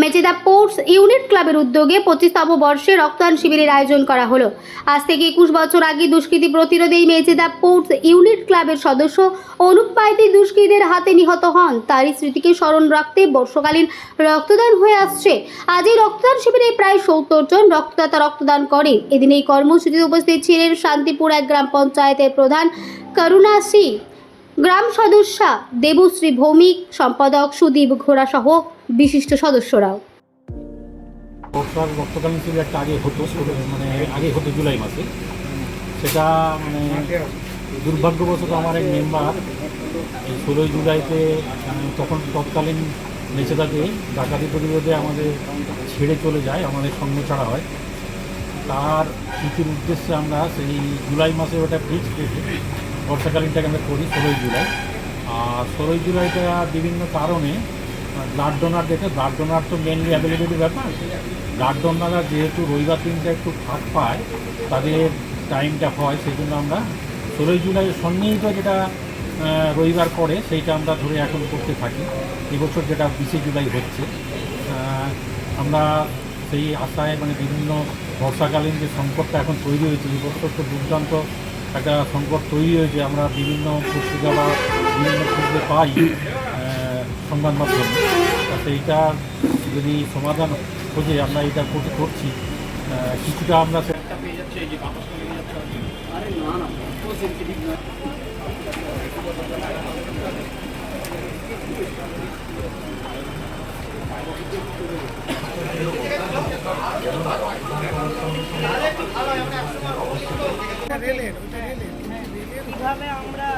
Mecheda ports unit ক্লাবের উদ্যোগে পঁচিশতম বর্ষে রক্তদান শিবিরের আয়োজন করা হলো। আজ থেকে একুশ বছর আগে দুষ্কৃতী প্রতিরোধে মেচেদা পোর্টস ইউনিট ক্লাবের সদস্য অনুপ পাইতি দুষ্কৃতীদের হাতে নিহত হন। তারই স্মৃতিকে স্মরণ রাখতে বর্ষকালীন রক্তদান হয়ে আসছে। আজ এই রক্তদান শিবিরে প্রায় সত্তর জন রক্তদাতা রক্তদান করেন। এদিন এই কর্মসূচিতে উপস্থিত ছিলেন শান্তিপুর এক গ্রাম পঞ্চায়েতের প্রধান করুণা সিং। গ্রাম সদস্যা দেবশ্রী ভৌমিক, সম্পাদক সুদীপ ঘোড়া সহ বিশিষ্ট সদস্যরাও। বর্ষার শিবির একটা আগে হতো মানে আগে হতো জুলাই মাসে। সেটা মানে দুর্ভাগ্যবশত আমার এক মেম্বার এই ষোলোই জুলাইতে মানে তখন তৎকালীন নেচেদাকে ডাকাতি প্রতিরোধে আমাদের ছেড়ে চলে যায়, আমাদের সঙ্গ ছাড়া হয়। তার স্মৃতির উদ্দেশ্যে আমরা সেই জুলাই মাসে ওটা ফিক্স বর্ষাকালীনটাকে আমরা করি ষোলোই জুলাই। আর ষোলোই জুলাইটা বিভিন্ন কারণে ব্লাড ডোনার দেখে ব্লাড ডোনার তো মেনলি অ্যাভেলেবেলের ব্যাপার। ব্লাড ডোনাররা যেহেতু রবিবার দিনটা একটু ফাঁক পায়, তাদের টাইমটা হয়, সেই জন্য আমরা ষোলোই জুলাই সন্নিহিত যেটা রবিবার করে সেইটা আমরা ধরে এখন করতে থাকি। এবছর যেটা বিশে জুলাই হচ্ছে আমরা সেই আশায় মানে বিভিন্ন বর্ষাকালীন যে সংকটটা এখন তৈরি হয়েছে, এই বছর তো দুর্দান্ত একটা সংকট তৈরি হয়েছে। আমরা বিভিন্ন পত্রিকা বা বিভিন্ন ক্ষেত্রে পাই সংবাদ মাধ্যমে। তা সেইটা যদি সমাধান খোঁজে আমরা এটা করতে করছি কিছুটা আমরা সে- রেলের ওইটা রেলের কিভাবে আমরা